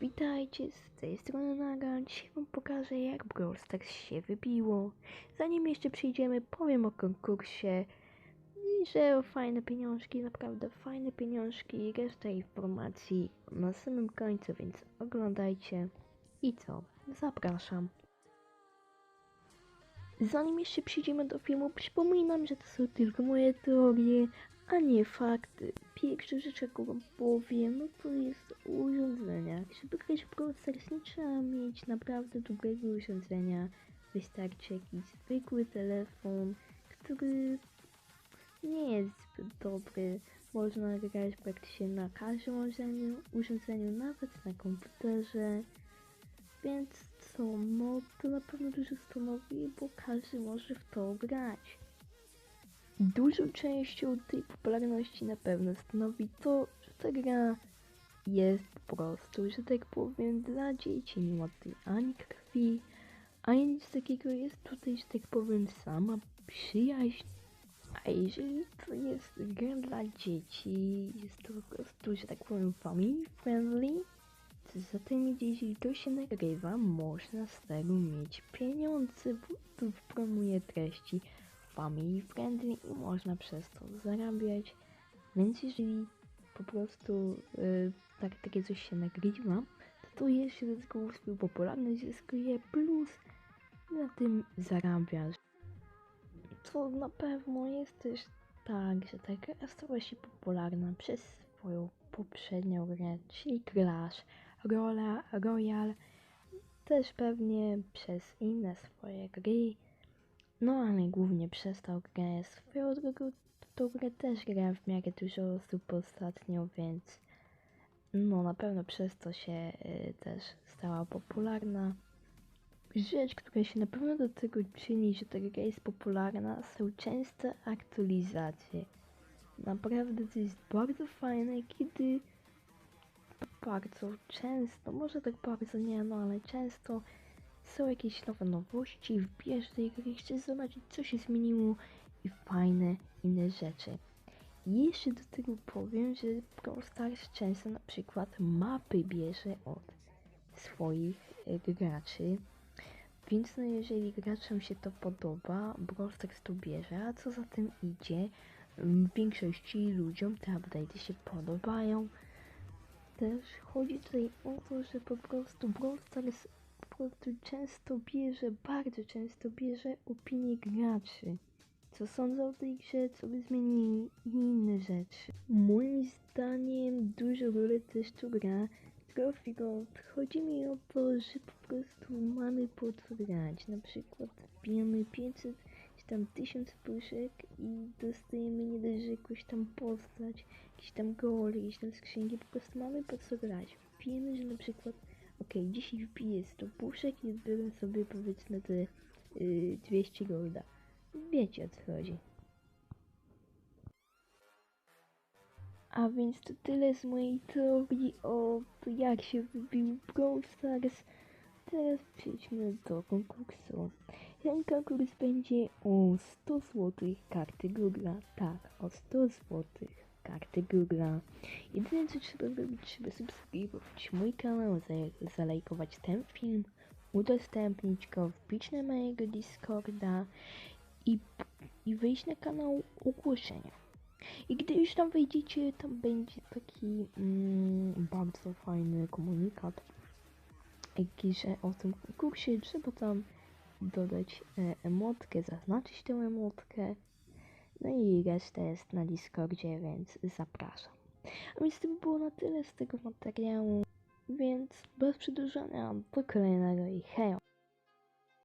Witajcie, z tej strony Naga. Dzisiaj wam pokażę jak Brawl Stars się wybiło. Zanim jeszcze przyjdziemy, powiem o konkursie i że fajne pieniążki, naprawdę fajne pieniążki reszta informacji na samym końcu, więc oglądajcie. I co? Zapraszam. Zanim jeszcze przyjdziemy do filmu, przypominam, że to są tylko moje teorie, a nie fakty. Pierwsza rzecz, jaką wam powiem, no to jest urządzenia. Żeby grać w Brawl Stars nie trzeba mieć naprawdę dobrego urządzenia. Wystarczy jakiś zwykły telefon, który nie jest zbyt dobry. Można grać praktycznie na każdym urządzeniu, urządzeniu nawet na komputerze. Więc co, no to na pewno dużo stanowi, bo każdy może w to grać. Dużą częścią tej popularności na pewno stanowi to, że ta gra jest po prostu, że tak powiem, dla dzieci. Nie ma tutaj ani krwi, ani nic takiego. Jest tutaj, że tak powiem, sama przyjaźń. A jeżeli to jest gra dla dzieci, jest to po prostu, że tak powiem, family friendly, zatem jeśli to się nagrywa, można z tego mieć pieniądze, bo tu promuje treści family friendly i można przez to zarabiać. Więc jeżeli po prostu y, tak, takie coś się nagrywa, to to jeszcze dodatkowo swoją popularność zyskuje, plus na tym zarabiasz. To na pewno jest też tak, że ta gra stała się popularna przez swoją poprzednią grę, czyli Clash Rola, Royal, też pewnie przez inne swoje gry, no ale głównie przez tą grę. Swoją drogą tą grę też gra w miarę dużo osób ostatnio, więc no na pewno przez to się y, też stała popularna. Rzecz, która się na pewno do tego czyni, że ta gra jest popularna, są częste aktualizacje. Naprawdę to jest bardzo fajne, kiedy bardzo często, może tak bardzo nie, no ale często są jakieś nowe nowości, wbierz tej gry, chcesz zobaczyć co się zmieniło i fajne inne rzeczy. Jeszcze do tego powiem, że Brawl Stars często na przykład mapy bierze od swoich e, graczy. Więc no jeżeli graczom się to podoba, Brawl Stars to bierze, a co za tym idzie, w większości ludziom te update'y się podobają. Też chodzi tutaj o to, że po prostu Brawl Stars po prostu często bierze, bardzo często bierze opinie graczy. Co sądzą o tej grze, co by zmienili i inne rzeczy. Moim zdaniem dużo rolę też tu gra Trophy Gold. Chodzi mi o to, że po prostu mamy po co grać. Na przykład wbijamy 500 czy tam 1000 puszek i dostajemy nie dość, że jakąś tam postać, jakieś tam goły, jakieś tam skrzynki, po prostu mamy po co grać. Wbijemy, że na przykład okej, dzisiaj wbiję 100 puszek i zbiorę sobie powiedzmy te y, 200 golda. Wiecie o co chodzi. A więc to tyle z mojej teorii o to jak się wybił Brawl Stars. Teraz przejdźmy do konkursu. Ten konkurs będzie o 100 zł karty Google'a. Tak, o 100 zł karty Google'a. Jedyne co trzeba zrobić, trzeba subskrybować mój kanał, za- zalajkować ten film, udostępnić go, wbić na mojego Discorda i, i wejść na kanał ogłoszenia. I gdy już tam wejdziecie, tam będzie taki mm, bardzo fajny komunikat, jaki, że o tym konkursie trzeba tam dodać e, emotkę, zaznaczyć tę emotkę. No i reszta jest na Discordzie, więc zapraszam. A więc to by było na tyle z tego materiału, więc bez przedłużania do kolejnego i hej!